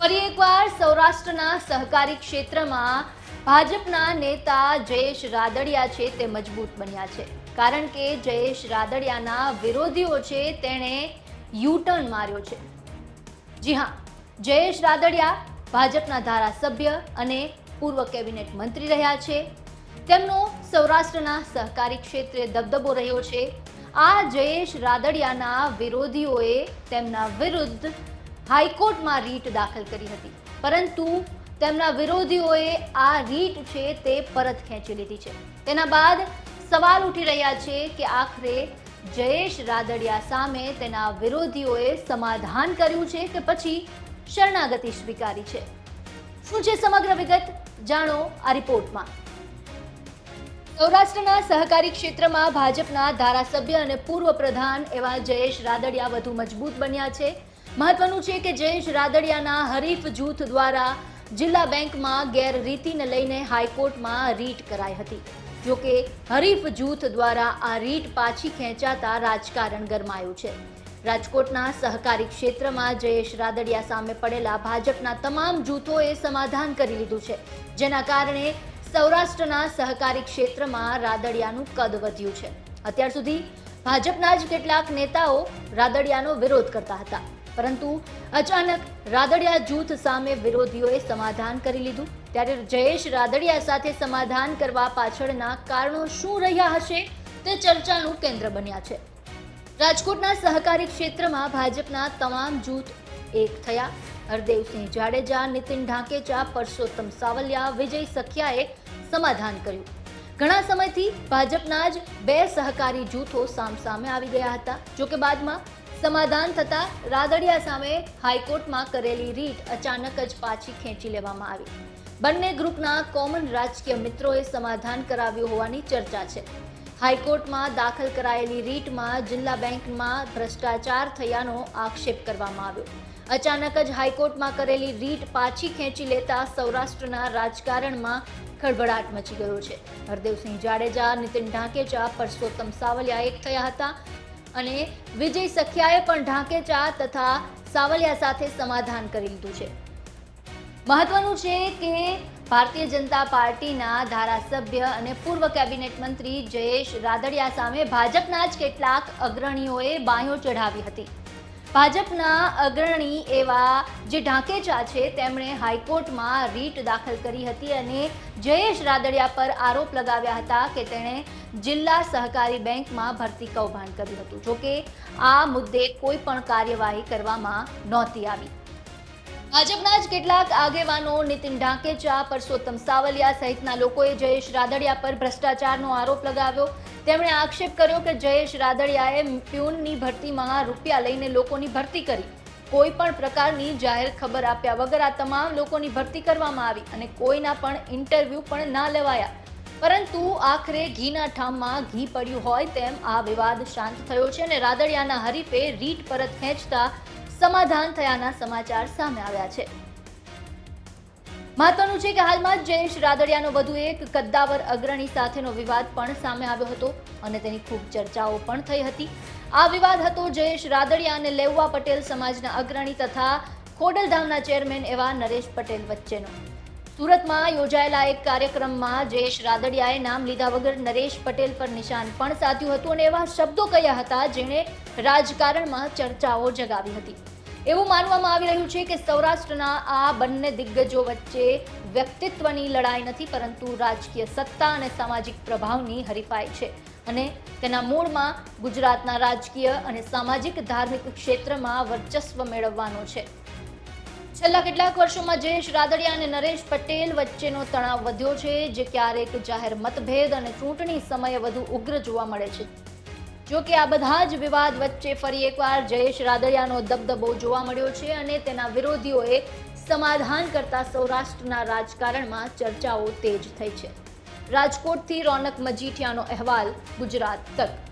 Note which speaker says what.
Speaker 1: ફરી એકવાર સૌરાષ્ટ્રના સહકારી ક્ષેત્રમાં ભાજપના નેતા જયેશ રાદડિયા છે તે મજબૂત બન્યા છે. કારણ કે જયેશ રાદડિયાના વિરોધીઓ છે તેણે યુટર્ન માર્યો છે. જી હા, જયેશ રાદડિયા ભાજપના ધારાસભ્ય અને પૂર્વ કેબિનેટ મંત્રી રહ્યા છે. તેમનો સૌરાષ્ટ્રના સહકારી ક્ષેત્રે દબદબો રહ્યો છે. આ જયેશ રાદડિયાના વિરોધીઓએ તેમના વિરુદ્ધ હાઈકોર્ટમાં રીટ દાખલ કરી હતી. પરંતુ તેમના વિરોધીઓએ આ રીટ છે તે પરત ખેંચી લીધી છે. તેના બાદ સવાલ ઉઠી રહ્યા છે કે આખરે જયેશ રાદડિયા સામે તેના વિરોધીઓએ સમાધાન કર્યું છે કે પછી શરણાગતિ સ્વીકારી છે? શું છે સમગ્ર વિગત? જાણો આ રિપોર્ટમાં. સૌરાષ્ટ્રના સહકારી ક્ષેત્રમાં ભાજપના ધારાસભ્ય અને પૂર્વ પ્રધાન એવા જયેશ રાદડિયા વધુ મજબૂત બન્યા છે. મહત્વનું છે કે જયેશ રાદડિયાના હરીફ જૂથ દ્વારા જિલ્લા બેંકમાં ગેરરીતિને લઈને હાઈકોર્ટમાં રીટ કરાઈ હતી. જોકે હરીફ જૂથ દ્વારા આ રીટ પાછી ખેંચાતા રાજકારણ ગરમાયું છે. રાજકોટના સહકારી ક્ષેત્રમાં જયેશ રાદડિયા સામે પડેલા ભાજપના તમામ જૂથોએ સમાધાન કરી લીધું છે, જેના કારણે સૌરાષ્ટ્રના સહકારી ક્ષેત્રમાં રાદડિયાનું કદ વધ્યું છે. અત્યાર સુધી ભાજપના જ કેટલાક નેતાઓ રાદડિયાનો વિરોધ કરતા હતા. પરંતુ અચાનક રાદડિયા જૂથ સામે વિરોધીઓએ સમાધાન કરી લીધું. ત્યારે જયેશ રાદડિયા સાથે સમાધાન કરવા પાછળના કારણો શું રહ્યા હશે તે ચર્ચાનું કેન્દ્ર બન્યા છે. રાજકોટના સહકારી ક્ષેત્રમાં ભાજપના તમામ જૂથ એક થયા. હરદેવસિંહ જાડેજા, નીતિન ઢાંકેચા, પરસોત્તમ સાવલિયા, વિજય સખિયાએ સમાધાન કર્યું. ઘણા સમયથી ભાજપના જ બે સહકારી જૂથો સામસામે આવી ગયા હતા. જોકે બાદમાં સમાધાન થતાં રાદડિયા સામે હાઈકોર્ટમાં કરેલી રીટ અચાનક જ પાછી ખેંચી લેવામાં આવી. બંને ગ્રુપના કોમન રાજકીય મિત્રોએ સમાધાન કરાવ્યું હોવાની ચર્ચા છે. હાઈકોર્ટમાં દાખલ કરાયેલી રીટમાં જિલ્લા બેંકમાં ભ્રષ્ટાચાર થયાનો આક્ષેપ કરવામાં આવ્યો. અચાનક જ હાઈકોર્ટમાં કરેલી રીટ પાછી ખેંચી લેતા સૌરાષ્ટ્રના રાજકારણમાં ખળભળાટ મચી ગયો છે. હરદેવસિંહ જાડેજા, નીતિન ઢાંકેચા પરસોત્તમ સાવલિયા એક થયા હતા. અને વિજય સખિયાએ પણ ઢાંકેચા તથા સાવલિયા સાથે સમાધાન કરી લીધું છે. મહત્વનું છે કે ભારતીય જનતા પાર્ટીના ધારાસભ્ય અને પૂર્વ કેબિનેટ મંત્રી જયેશ રાદડિયા સામે ભાજપના જ કેટલાક અગ્રણીઓએ બાંયો ચઢાવી હતી. ભાજપના અગ્રણી એવા જે ઢાંકેચા છે, તેમણે હાઈકોર્ટમાં રીટ દાખલ કરી હતી અને જયેશ રાદડિયા પર આરોપ લગાવ્યા હતા કે તેણે જિલ્લા સહકારી બેંકમાં ભરતી કૌભાંડ કર્યું હતું. જોકે આ મુદ્દે કોઈ પણ કાર્યવાહી કરવામાં નહોતી આવી. ભાજપના જ કેટલાક આગેવાનો નીતિન ઢાંકેચા પરસોત્તમ સાવલિયા સહિતના લોકોએ જયેશ રાદડિયા પર ભ્રષ્ટાચારનો આરોપ લગાવ્યો. તેમણે આક્ષેપ કર્યો કે જયેશ રાદડિયાએ પ્યુનની ભરતીમાં રૂપિયા લઈને લોકોની ભરતી કરી. કોઈ પણ પ્રકારની જાહેર ખબર આપ્યા વગર આ તમામ લોકોની ભરતી કરવામાં આવી અને કોઈના પણ ઇન્ટરવ્યૂ પણ ના લેવાયા. પરંતુ આખરે ઘીના ઠામમાં ઘી પડ્યું હોય તેમ આ વિવાદ શાંત થયો છે અને રાદડિયાના હરીફે રીટ પરત ખેંચતા સમાધાન થયાના સમાચાર સામે આવ્યા છે. મહત્વનું છે કે હાલમાં જયેશ રાદડિયાનો વધુ એક કદ્દાવર અગ્રણી સાથેનો વિવાદ પણ સામે આવ્યો હતો અને તેની ખૂબ ચર્ચાઓ પણ થઈ હતી. આ વિવાદ હતો જયેશ રાદડિયા અને લેવવા પટેલ સમાજના અગ્રણી તથા ખોડલધામના ચેરમેન એવા નરેશ પટેલ વચ્ચેનો. સુરતમાં યોજાયેલા એક કાર્યક્રમમાં જયેશ રાદડિયાએ નામ લીધા વગર નરેશ પટેલ પર નિશાન પણ સાધ્યું હતું અને એવા શબ્દો કહ્યા હતા જેણે રાજકારણમાં ચર્ચાઓ જગાવી હતી. એવું માનવામાં આવી રહ્યું છે કે સૌરાષ્ટ્રના આ બંને દિગ્ગજો વચ્ચે વ્યક્તિત્વની લડાઈ નથી, પરંતુ રાજકીય સત્તા અને સામાજિક પ્રભાવની હરીફાઈ છે. અને તેના મૂળમાં ગુજરાતના રાજકીય અને સામાજિક ધાર્મિક ક્ષેત્રમાં વર્ચસ્વ મેળવવાનો છે. છેલ્લા કેટલાક વર્ષોમાં જયેશ રાદડિયા અને નરેશ પટેલ વચ્ચેનો તણાવ વધ્યો છે, જે ક્યારેક જાહેર મતભેદ અને ચૂંટણી સમયે વધુ ઉગ્ર જોવા મળે છે. જો કે આ બધા જ વિવાદ વચ્ચે ફરી એકવાર જયેશ રાદડિયાનો દબદબો જોવા મળ્યો છે અને તેના વિરોધીઓએ સમાધાન કરતા સૌરાષ્ટ્રના રાજકારણમાં ચર્ચાઓ તેજ થઈ છે. રાજકોટથી રોનક મજીઠિયાનો અહેવાલ ગુજરાત તક.